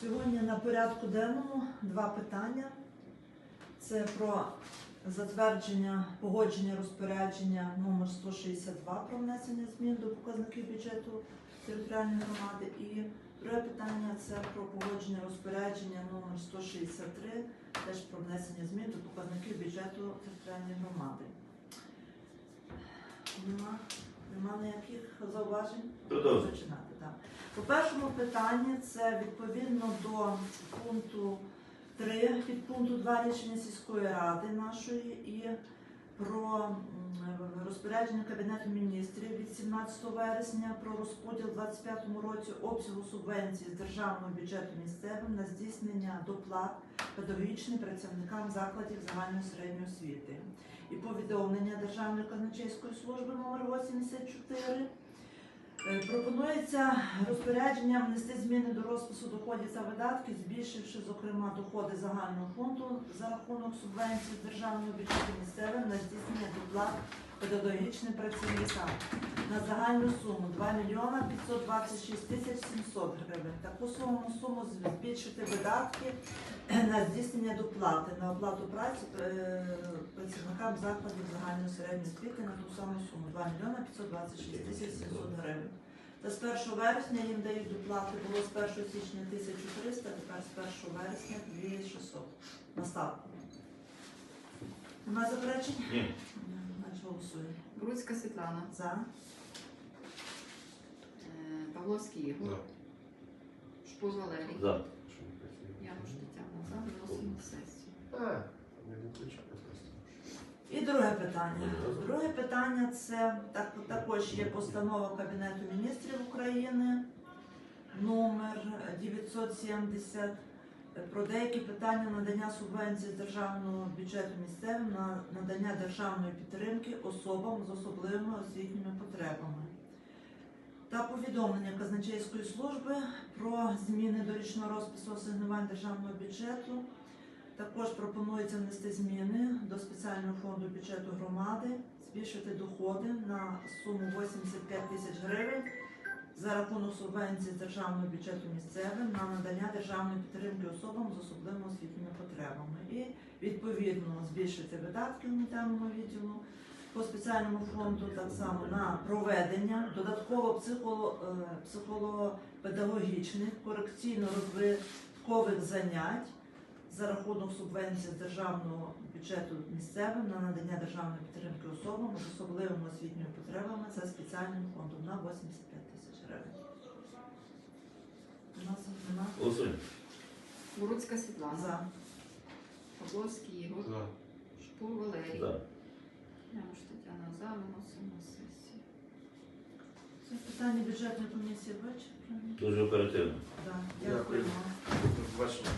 Сьогодні на порядку денному два питання. Це про затвердження погодження розпорядження номер 162 про внесення змін до показників бюджету територіальної громади. І друге питання це про погодження розпорядження номер 163, теж про внесення змін до показників бюджету територіальної громади. Нема, нема ніяких зауважень? Продовжуй. Починати, так. По першому питанні це відповідно до пункту 3, підпункту 2 рішення сільської ради нашої і про розпорядження Кабінету міністрів від 17 вересня про розподіл у 2025 році обсягу субвенції з державного бюджету місцевим на здійснення доплат педагогічним працівникам закладів загальної середньої освіти. І повідомлення Державної казначейської служби номер 84 Е, Пропонується розпорядження внести зміни до розпису доходів та видатків, збільшивши, зокрема, доходи загального фонду за рахунок субвенцій з державного бюджету місцевим на здійснення доплат педагогічним працівникам на загальну суму 2 мільйона 526 тисяч 700 гривень. Таку суму суму збільшити видатки на здійснення доплати на оплату праці е, працівникам закладів загальної середньої освіти на ту саму суму 2 мільйона 526 тисяч 700 гривень. Та з 1 вересня їм дають доплати, було з 1 січня 1300, тепер з 1 вересня 2600 на ставку. Нема заперечень? Ні. Ні, голосуємо. Бруцька Світлана, За. е, Павловський Ігор, Шпуз Валерій, За. Януш Тетяна, за виносимо сесію. І друге питання. Друге питання це так, також є постанова Кабінету міністрів України номер 970 про деякі питання надання субвенцій з державного бюджету місцевим на надання державної підтримки особам з особливими освітніми потребами. Та повідомлення казначейської служби про зміни до річного розпису асигнувань державного бюджету також пропонується внести зміни до спеціального фонду бюджету громади, збільшити доходи на суму 85 тисяч гривень за рахунок субвенції з державного бюджету місцевим на надання державної підтримки особам з особливими освітніми потребами. І відповідно збільшити видатки гуманітарного відділу по спеціальному фонду так само на проведення додатково психоло, е, психолого-педагогічних корекційно-розвиткових занять за рахунок субвенції з державного бюджету місцевим на надання державної підтримки особам з особливими освітніми потребами за спеціальним фондом на 85 тисяч Голосуємо. Бруцька Світлана, за. Павловський Ігор, Шпур Валерій, За. Януш Тетяна, за виносимо сесію. Це питання бюджетної комісії вичерпані. Дуже оперативно. Да, Дякую. дякуємо. До побачення.